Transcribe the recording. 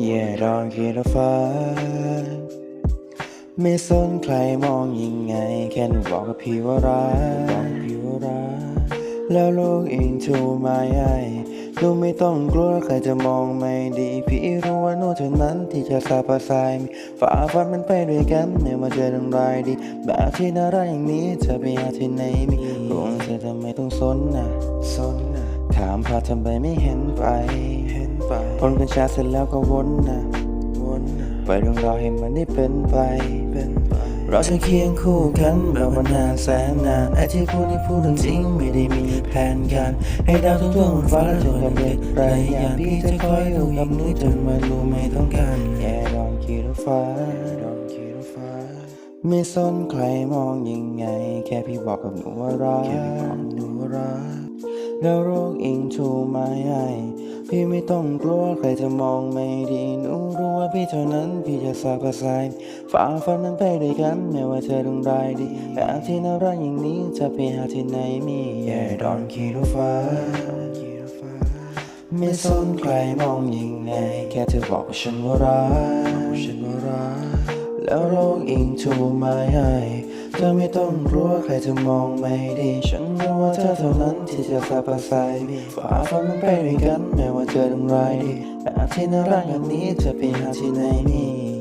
แย่ดอนขีดฟ้า ไม่สนใครมองยังไง แค่หนูบอกกับพี่ว่ารักบอกกับพี่ว่ารักแล้วโลกเองชูมาใหญ่หนูไม่ต้องกลัวใครจะมองไม่ดี พี่รู้ว่าหนูเท่านั้นที่จะสาประสายมีฝ่าฟันมันไปด้วยกันไม่ว่าจะเรื่องไรดี แบบที่น่ารักอย่างนี้จะไปหาที่ไหนมีห่วงเธอทำไมต้องสนนะสนนะถามพาทำไมไม่เห็นไปเห็น ไปพ้นกัญชาเสร็จแล้วก็วนนะวนนะไปเรื่องราวให้มันได้เป็นไปเป็นไปเราจะเคียงคู่กันแบบว่านานแสนนานไอ้ที่พูดนี่พูดจริงๆไม่ได้มีแผนการให้ดาวทุกดวงบนฟ้าจนกับเด็กไรอย่างพี่จะคอยดูกับหนูจนมารู้ไม่ต้องการแย่ดอนขีดฟ้าดอนขีดฟ้าไม่สนใครมองยังไง แค่พี่บอกกับหนูว่ารักแค่พี่บอกกับหนูว่ารักแล้วโรคอิงชูมาให้ พี่ไม่ต้องกลัวใครจะมองไม่ดีหนูรู้ว่าพี่เท่านั้นพี่จะสักกระายฝ่าฟันมันไปด้วยกันไม่ว่าเธอต้องได้ดีแบบที่น่ารักอย่างนี้จะไปหาที่ไหนมีแย่ดอนขีดฟ้าไม่สนใครมองยังไงแค่เธอบอกฉันว่ารักฉันว่ารักแล้วโลกอิงชูมาให้เธอไม่ต้องกลัวใครจะมองไม่ดีฉันรู้ ธอเท่านั้นที่จะสาบประสายฝ่าฟันมันไปด้วยกันไม่ว่าเจออย่างไรดีแบบที่น่ารักแบบนี้จะไปหาที่ไหนมี